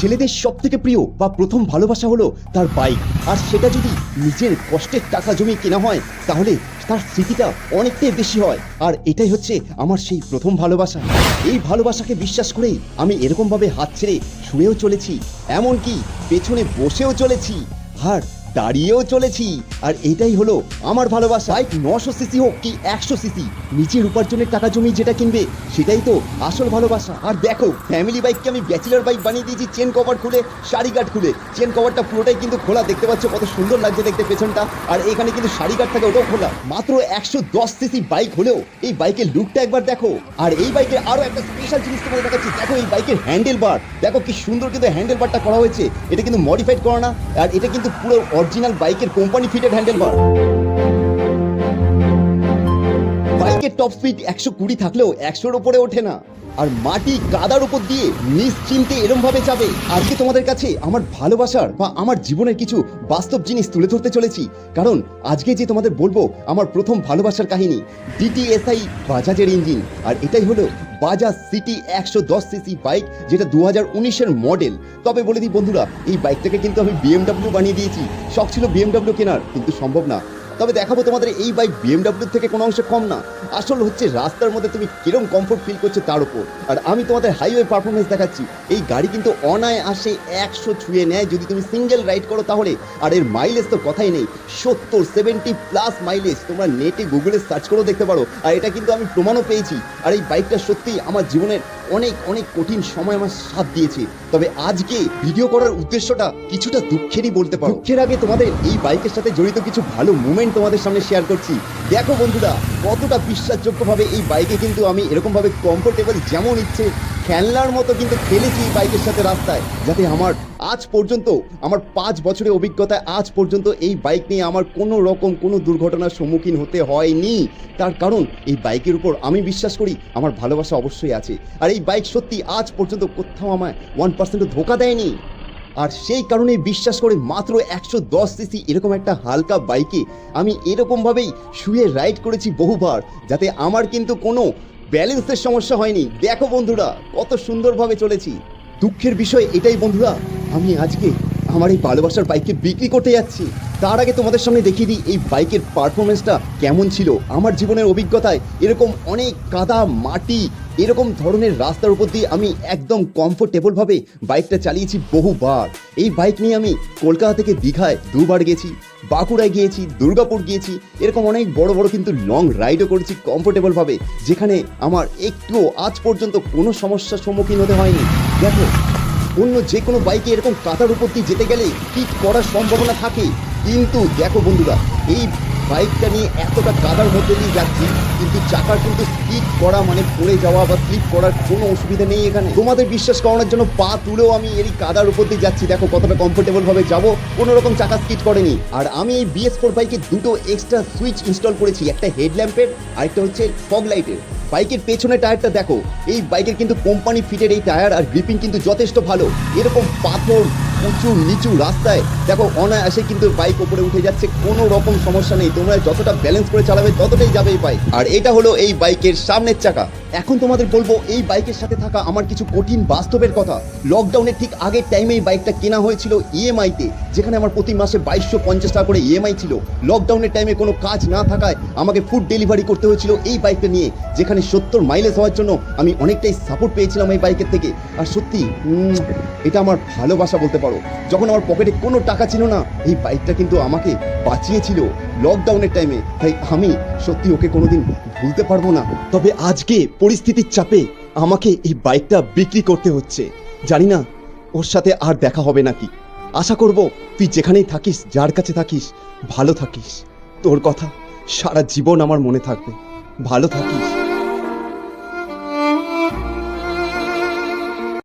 ছেলেদের সব থেকে প্রিয় বা প্রথম ভালোবাসা হলো তার বাইক আর সেটা যদি নিজের কষ্টের টাকা জমি কেনা হয়, তাহলে তার স্মৃতিটা অনেকটাই বেশি হয়। আর এটাই হচ্ছে আমার সেই প্রথম ভালোবাসা। এই ভালোবাসাকে বিশ্বাস করেই আমি এরকমভাবে হাত ছেড়ে শুয়েও চলেছি, এমনকি পেছনে বসেও চলেছি। আর দাঁড়িয়েও চলেছি। আর এটাই হলো আমার ভালোবাসা। বাইক নশো সিসি হোক কি একশো সিসি। নিজের উপার্জনের টাকা জমি যেটা কিনবে, সেটাই তো আসল ভালোবাসা। আর দেখো ফ্যামিলি বাইককে আমি ব্যাচেলার বাইক বানিয়ে দিয়েছি চেন কভার খুলে, শাড়ি গার্ড খুলে। চেন কভারটা পুরোটাই কিন্তু খোলা। দেখতে পাচ্ছ কত সুন্দর লাগছে দেখতে পেছনটা। আর এখানে কিন্তু শাড়ি গার্ড থাকে, ওটাও খোলা। মাত্র একশো দশ সিসি বাইক হলেও এই বাইকের লুকটা একবার দেখো। আর এই বাইকের আরও একটা স্পেশাল জিনিস তোমাদের দেখাচ্ছি। দেখো এই বাইকের হ্যান্ডেল বার দেখো কি সুন্দর কিন্তু হ্যান্ডেল বারটা করা হয়েছে। এটা কিন্তু মডিফাইড করা না। আর এটা কিন্তু পুরো অরিজিনাল বাইকের কোম্পানি ফিটেড হ্যান্ডেল বার বাইকের টপ স্পিড একশো কুড়ি থাকলেও একশোর ওপরে ওঠে না। আর মাটি কাদার উপর দিয়ে নিশ্চিন্তে এরম ভাবে যাবে আজকে তোমাদের কাছে আমার ভালোবাসার বা আমার জীবনের কিছু বাস্তব জিনিস তুলে ধরতে চলেছি। কারণ আজকে যে তোমাদের বলব, আমার প্রথম ভালোবাসার কাহিনী ডিটিএসআই বাজাজের ইঞ্জিন। আর এটাই হলো বাজাজ সিটি একশো দশ সিসি বাইক, যেটা দু হাজার উনিশের মডেল। তবে বলে দিই বন্ধুরা, এই বাইকটাকে কিন্তু আমি বিএমডাব্লিউ বানিয়ে দিয়েছি। শখ ছিল বিএমডাব্লিউ কেনার, কিন্তু সম্ভব না। তবে দেখাবো তোমাদের এই বাইক বিএমডাব্লিউ থেকে কোনো অংশে কম না। আসল হচ্ছে রাস্তার মধ্যে তুমি কিরম কমফোর্ট ফিল করছ তার উপর। আর আমি তোমাদের হাইওয়ে পারফরমেন্স দেখাচ্ছি। এই গাড়ি কিন্তু অনায় আসে একশো ছুঁয়ে নেয়। যদি তুমি সিঙ্গেল রাইড করো তাহলে, আর এর মাইলেজ তো কথাই নেই। সত্তর সেভেন্টি প্লাস মাইলেজ তোমরা নেটে গুগলে সার্চ করেও দেখতে পারো। আর এটা কিন্তু আমি প্রমাণও পেয়েছি। আর এই বাইকটা সত্যিই আমার জীবনের অনেক অনেক কঠিন সময় আমার সাথ দিয়েছে। তবে আজকে ভিডিও করার উদ্দেশ্যটা কিছুটা দুঃখেরই বলতে পারো। দুঃখের আগে তোমাদের এই বাইকের সাথে জড়িত কিছু ভালো মুমেন্ট তোমাদের সামনে শেয়ার করছি। দেখো বন্ধুরা, কতটা বিশ্বাসযোগ্যভাবে এই বাইকে কিন্তু আমি এরকমভাবে কমফোর্টেবল যেমন ইচ্ছে খেলনার মতো কিন্তু খেলেছি এই বাইকের সাথে রাস্তায়। যাতে আমার আজ পর্যন্ত, আমার পাঁচ বছরের অভিজ্ঞতায় আজ পর্যন্ত এই বাইক নিয়ে আমার কোনো রকম কোনো দুর্ঘটনার সম্মুখীন হতে হয়নি। তার কারণ, এই বাইকের উপর আমি বিশ্বাস করি, আমার ভালোবাসা অবশ্যই আছে। আর এই বাইক সত্যি আজ পর্যন্ত কোথাও আমায় ওয়ান পার্সেন্টও ধোকা দেয়নি। আর সেই কারণে বিশ্বাস করে মাত্র একশো দশ সিসি এরকম একটা হালকা বাইকে আমি এরকমভাবেই শুয়ে রাইড করেছি বহুবার, যাতে আমার কিন্তু কোনো ব্যালেন্সের সমস্যা হয়নি। দেখো বন্ধুরা, কত সুন্দরভাবে চলেছি। দুঃখের বিষয় এটাই বন্ধুরা, আমি আজকে আমার এই ভালোবাসার বাইককে বিক্রি করতে যাচ্ছি। তার আগে তোমাদের সামনে দেখিয়ে দিই এই বাইকের পারফরমেন্সটা কেমন ছিল। আমার জীবনের অভিজ্ঞতায় এরকম অনেক কাদা, মাটি, এরকম ধরনের রাস্তার উপর দিয়ে আমি একদম কমফোর্টেবলভাবে বাইকটা চালিয়েছি বহুবার। এই বাইক নিয়ে আমি কলকাতা থেকে দীঘায় দুবার গেছি, বাঁকুড়ায় গিয়েছি, দুর্গাপুর গিয়েছি, এরকম অনেক বড় বড় কিন্তু লং রাইডও করেছি কমফোর্টেবলভাবে যেখানে আমার একটুও আজ পর্যন্ত কোনো সমস্যার সম্মুখীন হতে হয়নি। দেখো অন্য যে কোনো বাইকে এরকম কাতার উপর দিয়ে যেতে গেলে কিক করার সম্ভাবনা থাকে। কিন্তু দেখো বন্ধুরা, এই বাইকটা নিয়ে এতটা কাদার মধ্যে দিয়ে যাচ্ছি, কিন্তু চাকার কিন্তু স্লিপ করা মানে পড়ে যাওয়া বা স্লিপ করার কোনো অসুবিধা নেই এখানে। তোমাদের বিশ্বাস করানোর জন্য পা তুলেও আমি এই কাদার উপর দিয়ে যাচ্ছি। দেখো কতটা কমফোর্টেবল ভাবে যাব, কোনো রকম চাকা স্কিট করেনি। আর আমি এই বিএস ফোর বাইকে দুটো এক্সট্রা সুইচ ইনস্টল করেছি, একটা হেডল্যাম্পের আরেকটা হচ্ছে ফগ লাইটের বাইকের পেছনে টায়ারটা দেখো। এই বাইকের কিন্তু কোম্পানি ফিটের এই টায়ার আর গ্রিপিং কিন্তু যথেষ্ট ভালো। এরকম পাথর উঁচু নিচু রাস্তায় দেখো, অনায়াসে কিন্তু বাইক উপরে উঠে যাচ্ছে, কোনো রকম সমস্যা নেই। তোমরা যতটা ব্যালেন্স করে চালাবে, ততটাই যাবে এই বাইক আর এটা হলো এই বাইকের সামনের চাকা। এখন তোমাদের বলব, এই বাইকের সাথে থাকা আমার কিছু কঠিন বাস্তবের কথা। লকডাউনের ঠিক আগের টাইমে এই বাইকটা কেনা হয়েছিল ইএমআইতে যেখানে আমার প্রতি মাসে বাইশশো পঞ্চাশ টাকা করে ইএমআই ছিল। লকডাউনের টাইমে কোনো কাজ না থাকায় আমাকে ফুড ডেলিভারি করতে হয়েছিল এই বাইকটা নিয়ে, যেখানে সত্তর মাইলেজ হওয়ার জন্য আমি অনেকটাই সাপোর্ট পেয়েছিলাম এই বাইকের থেকে। আর সত্যি এটা আমার ভালোবাসা বলতে পারো। যখন আমার পকেটে কোনো টাকা ছিল না, এই বাইকটা কিন্তু আমাকে বাঁচিয়েছিল লকডাউনের টাইমে তাই আমি সত্যি ওকে কোনোদিন ভুলতে পারব না। তবে আজকে পরিস্থিতির চাপে আমাকে এই বাইকটা বিক্রি করতে হচ্ছে। জানি না, ওর সাথে আর দেখা হবে নাকি। আশা করব তুই যেখানেই থাকিস, যার কাছে থাকিস, ভালো থাকিস। তোর কথা সারা জীবন আমার মনে থাকবে। ভালো থাকিস।